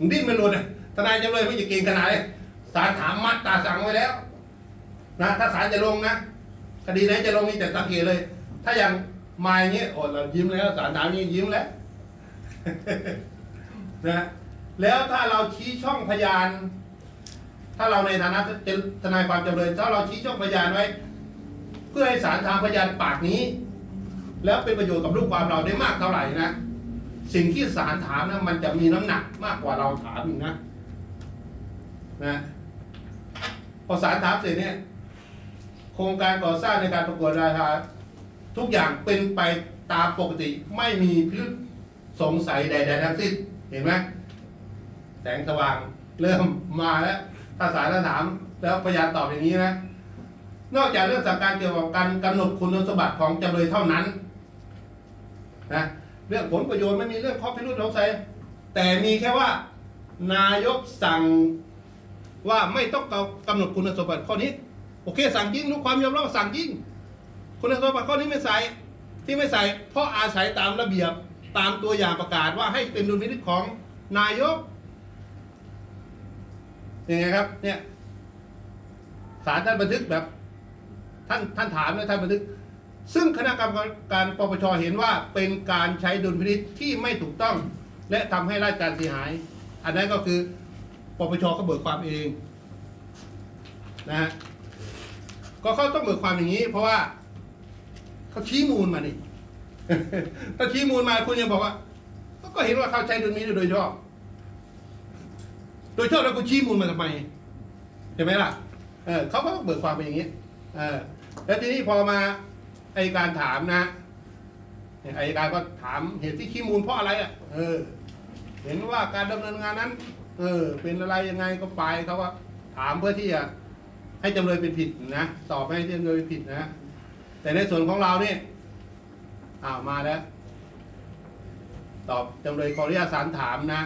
มึงดิ้นไม่หลุดอะทนายจำเลยไม่จะเก่งขนาดเลยศาลถามมัดตาสั่งไว้แล้ว นะถ้าศาลจะลงนะคดีไหนจะลงนี่จะสังเกตเลย ถ้าอย่างมาอย่างเงี้ยโอ้เรายิ้มแล้วศาลถามนี้ยิ้มแล้วนะแล้วถ้าเราชี้ช่องพยาน ถ้าเราในฐานะทนายความจำเลย ถ้าเราชี้ช่องพยานไว้ เพื่อให้ศาลทางพยานปากนี้ แล้วเป็นประโยชน์กับลูกความเราได้มากเท่าไหร่นะ สิ่งที่ศาลถามนะมันจะมีน้ำหนักมากกว่าเราถามอีกนะนะพอศาลถามเสร็จเนี่ย โครงการก่อสร้างในการประกวดราคาทุกอย่างเป็นไปตามปกติไม่มีพิรุษสงสัยใดๆทั้งสิ้นเห็นไหมแสงสว่างเริ่มมาแล้วถ้าศาลถามแล้วพยานตอบอย่างนี้นะ นอกจากเรื่องสั่งการเกี่ยวกับการกำหนดคุณสมบัติของจำเลยเท่านั้นนะ เรื่องผลประโยชน์ไม่มีเรื่องข้อพิรุษสงสัยแต่มีแค่ว่า นายกสั่งว่าไม่ต้องกำหนดคุณสมบัติข้อนี้ โอเค สั่งจริงรู้ความยอมรับสั่งจริงคุณสมบัติข้อนี้ไม่ใส่ที่ไม่ใส่เพราะอาศัยตามระเบียบตามตัวอย่างประกาศว่าให้เป็นดุลพินิจของนายกยังไงครับ เนี่ยศาลท่านบันทึกแบบ ท่านท่านถามนะท่านบันทึก ซึ่งคณะกรรมการปปชเห็นว่าเป็นการใช้ดุลพินิจที่ไม่ถูกต้อง และทำให้ราชการเสียหาย อันนั้นก็คือปปชก็เบิกความเองนะฮะก็เขาต้องเบิกความอย่างนี้ เพราะว่าเขาชี้มูลมานี่ถ้าชี้มูลมาคุณยังบอกว่า ก็เห็นว่าเขาใช้ดุลพินิจโดยชอบ โดยชอบแล้วคุณชี้มูลมาทำไมเห็นไหมล่ะเออเขาก็เบิกความเป็นอย่างนี้เออแล้วทีนี้พอมา ไอการถามนะไอการก็ถามเหตุที่ขี้มูลเพราะอะไรอะ เออ เห็นว่าการดำเนินงานนั้น เออ เป็นอะไรยังไงก็ไปเขาก็ถามเพื่อที่จะให้จำเลยเป็นผิดนะตอบให้จำเลยเป็นผิดนะแต่ในส่วนของเราเนี่ยอ้าวมาแล้ว ตอบจำเลยขออนุญาตสารถามนะ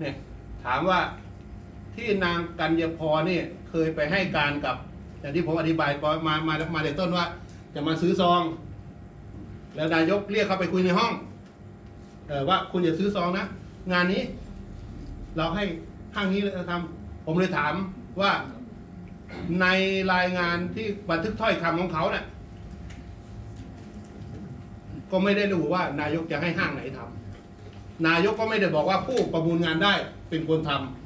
เนี่ยถามว่า ที่นางกัญญพรนี่เคยไปให้การกับ อย่างที่ผมอธิบายก่อนมามามาในต้นว่า จะมาซื้อซอง แล้วนายกเรียกเขาไปคุยในห้องเออว่าคุณอย่าซื้อซองนะงานนี้ เราให้ห้างนี้เลยทำผมเลยถามว่าในรายงานที่บันทึกถ้อยคำของเขาเนี่ยก็ไม่ได้ระบุว่านายกจะให้ห้างไหนทำนายกก็ไม่ได้บอกว่าผู้ประมูลงานได้เป็นคนทำ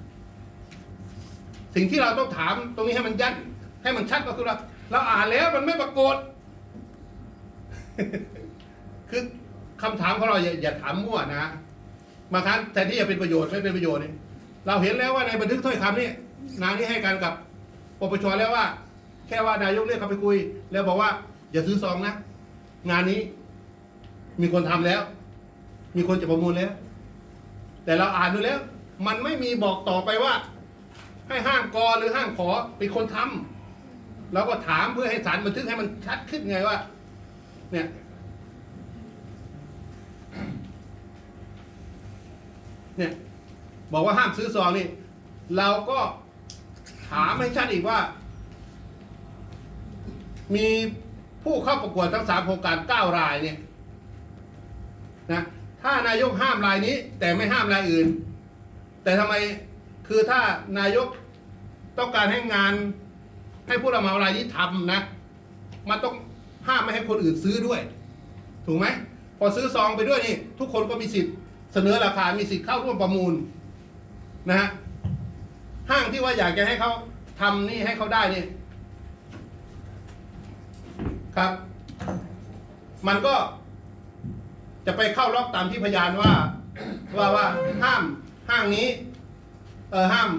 สิ่งที่เราต้องถามตรงนี้ให้มันยัดให้มันชัดก็คือว่าเราอ่านแล้วมันไม่ปรากฏ คือคำถามของเราอย่าอย่าถามมั่วนะบางครั้งแต่ที่จะเป็นประโยชน์ไม่เป็นประโยชน์เนี่ยเราเห็นแล้วว่าในบันทึกถ้อยคำนี่นางนี่ให้การกับปปชแล้วว่า แค่ว่านายกเรียกเขาไปคุย แล้วบอกว่า อย่าซื้อซองนะงานนี้ มีคนทำแล้ว มีคนจะประมูลแล้ว แต่เราอ่านดูแล้ว มันไม่มีบอกต่อไปว่า ให้ห้างกอหรือห้างขอเป็นคนทำเราก็ถามเพื่อให้สารบันทึกให้มันชัดขึ้นไงว่า เนี่ยเนี่ย บอกว่าห้ามซื้อซองนี่เราก็ถามให้ชัดอีกว่า มีผู้เข้าประกวดทั้งสามโครงการเก้ารายเนี่ยนะถ้านายกห้ามรายนี้ แต่ไม่ห้ามรายอื่น แต่ทำไม คือถ้านายกต้องการให้งาน ให้ผู้รับเหมารายนี้ทำนะ มันต้องห้ามไม่ให้คนอื่นซื้อด้วย ถูกไหมพอซื้อซองไปด้วยนี่ ทุกคนก็มีสิทธิ์เสนอราคา มีสิทธิ์เข้าร่วมประมูลนะฮะห้างที่ว่าอยากจะให้เขาทำนี่ให้เขาได้นี่ครับ มันก็จะไปเข้าล็อกตามที่พยานว่า ว่าว่าห้ามห้างนี้ ออห้าม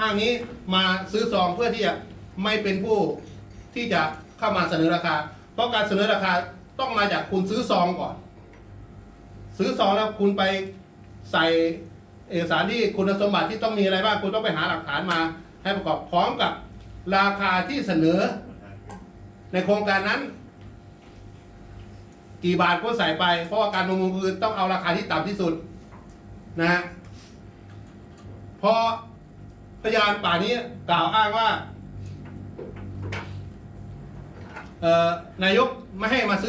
ห้างนี้มาซื้อซองเพื่อที่จะไม่เป็นผู้ที่จะเข้ามาเสนอราคา เพราะการเสนอราคาต้องมาจากคุณซื้อซองก่อน ซื้อซองแล้วคุณไปใส่เอกสารที่คุณสมบัติที่ต้องมีอะไรบ้างคุณต้องไปหาหลักฐานมา ให้ประกอบพร้อมกับราคาที่เสนอ ในโครงการนั้น กี่บาทก็ใส่ไป เพราะว่าการประมูลคือต้องเอาราคาที่ต่ำที่สุดนะฮะ พอพยานป่านี้กล่าวอ้างว่านายกไม่ให้มาซื้อ